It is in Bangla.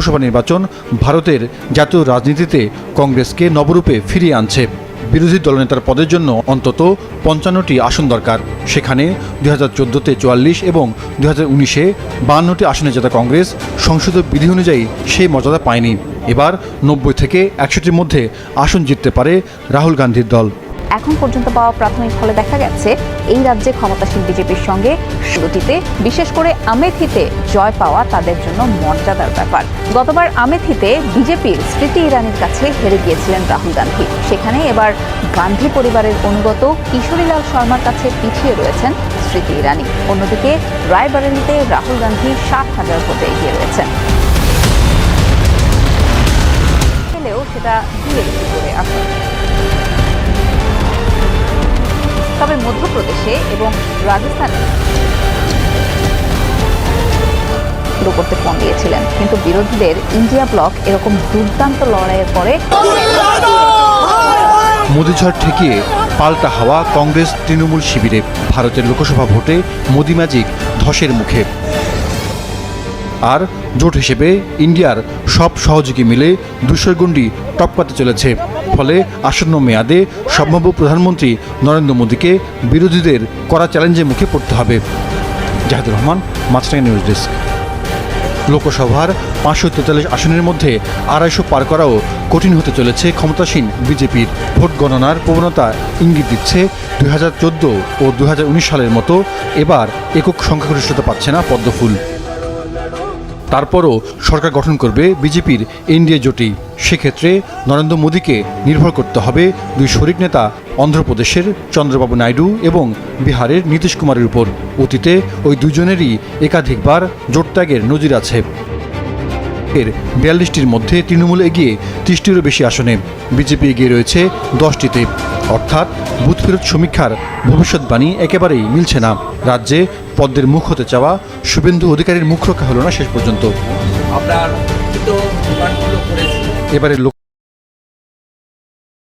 লোকসভা নির্বাচন ভারতের জাতীয় রাজনীতিতে কংগ্রেসকে নবরূপে ফিরিয়ে আনছে। বিরোধী দলনেতার পদের জন্য অন্তত পঞ্চান্নটি আসন দরকার। সেখানে দুই হাজার চোদ্দোতে চুয়াল্লিশ এবং দুই হাজার উনিশে বাহান্নটি আসনে জেতা কংগ্রেস সংসদীয় বিধি অনুযায়ী সেই মর্যাদা পায়নি। এবার নব্বই থেকে একশোটির মধ্যে আসন জিততে পারে রাহুল গান্ধীর দল। এখন পর্যন্ত পাওয়া প্রাথমিক ফলে দেখা গেছে, এই রাজ্যে ক্ষমতাসীন বিজেপির সঙ্গে শুরুটিতে বিশেষ করে আমেথিতে জয় পাওয়া তাদের জন্য মর্যাদার ব্যাপার। গতবার আমেথিতে বিজেপির স্মৃতি ইরানির কাছে হেরে গিয়েছিলেন রাহুল গান্ধী। সেখানে এবার গান্ধী পরিবারের অনুগত কিশোরীলাল শর্মার কাছে পিছিয়ে রয়েছেন স্মৃতি ইরানি। অন্যদিকে রায়বারেলিতে রাহুল গান্ধী ষাট হাজার ভোটে এগিয়ে রয়েছেন। সেটা একটি করে আসন। মধ্যপ্রদেশে এবং রাজস্থানে শুরু করতে ফোন দিয়েছিলেন। কিন্তু বিরোধীদের ইন্ডিয়া ব্লক এরকম দুর্দান্ত লড়াইয়ের পরে মোদিঝড় ঠেকিয়ে পাল্টা হাওয়া কংগ্রেস তৃণমূল শিবিরে। ভারতের লোকসভা ভোটে মোদি ম্যাজিক ধসের মুখে। আর জোট হিসেবে ইন্ডিয়ার সব সহযোগী মিলে দুশোর গণ্ডি টপকাতে চলেছে। ফলে আসন্ন মেয়াদে সম্ভাব্য প্রধানমন্ত্রী নরেন্দ্র মোদীকে বিরোধীদের কড়া চ্যালেঞ্জের মুখে পড়তে হবে। Zahidur Rahman Maasranga news desk. লোকসভার পাঁচশো তেতাল্লিশ আসনের মধ্যে আড়াইশো পার করাও কঠিন হতে চলেছে ক্ষমতাসীন বিজেপির। ভোট গণনার প্রবণতা ইঙ্গিত দিচ্ছে দুই হাজার চোদ্দ ও দু হাজার উনিশ সালের মতো এবার একক সংখ্যাগরিষ্ঠতা পাচ্ছে না পদ্মফুল। তারপরও সরকার গঠন করবে বিজেপির এনডিএ জোটই। সেক্ষেত্রে নরেন্দ্র মোদীকে নির্ভর করতে হবে দুই শরিক নেতা অন্ধ্রপ্রদেশের চন্দ্রবাবু নাইডু এবং বিহারের নীতিশ কুমারের উপর। অতীতে ওই দুজনেরই একাধিকবার জোট ত্যাগের নজির আছে। এর বিয়াল্লিশটির মধ্যে তৃণমূল এগিয়ে ত্রিশটিরও বেশি আসনে। বিজেপি এগিয়ে রয়েছে দশটিতে। অর্থাৎ বুথ ফেরত সমীক্ষার ভবিষ্যৎবাণী একেবারেই মিলছে না। রাজ্যে পদ্মের মুখ হতে চাওয়া শুভেন্দু অধিকারীর মুখ রক্ষা হলো না শেষ পর্যন্ত। এবারে এবারের